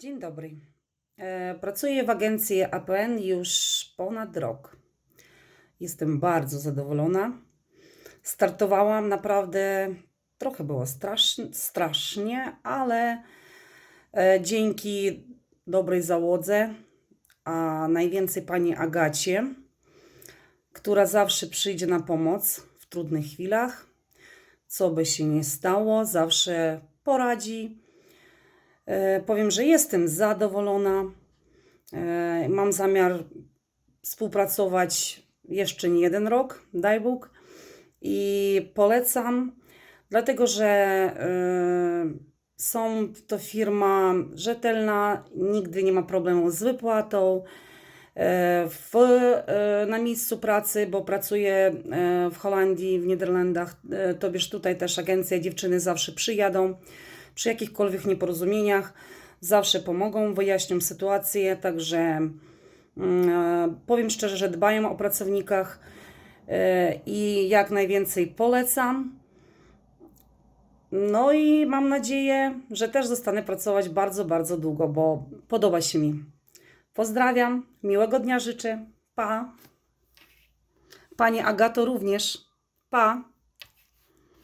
Dzień dobry. E, Pracuję w agencji APN już ponad rok. Jestem bardzo zadowolona. Startowałam naprawdę, trochę było strasznie, strasznie ale e, dzięki dobrej załodze, a najwięcej pani Agacie, która zawsze przyjdzie na pomoc w trudnych chwilach, co by się nie stało, zawsze poradzi. E, Powiem, że jestem zadowolona. E, Mam zamiar współpracować jeszcze nie jeden rok, daj Bóg. I polecam, dlatego że e, są to firma rzetelna, nigdy nie ma problemu z wypłatą. W, na miejscu pracy, bo pracuję w Holandii, w Niderlandach, to wiesz, tutaj też agencja, dziewczyny zawsze przyjadą przy jakichkolwiek nieporozumieniach, zawsze pomogą, wyjaśnią sytuację, także mm, e, powiem szczerze, że dbają o pracownikach e, i jak najwięcej polecam. No i mam nadzieję, że też zostanę pracować bardzo, bardzo długo, bo podoba się mi. Pozdrawiam, miłego dnia życzę. Pa. Pani Agato również. Pa.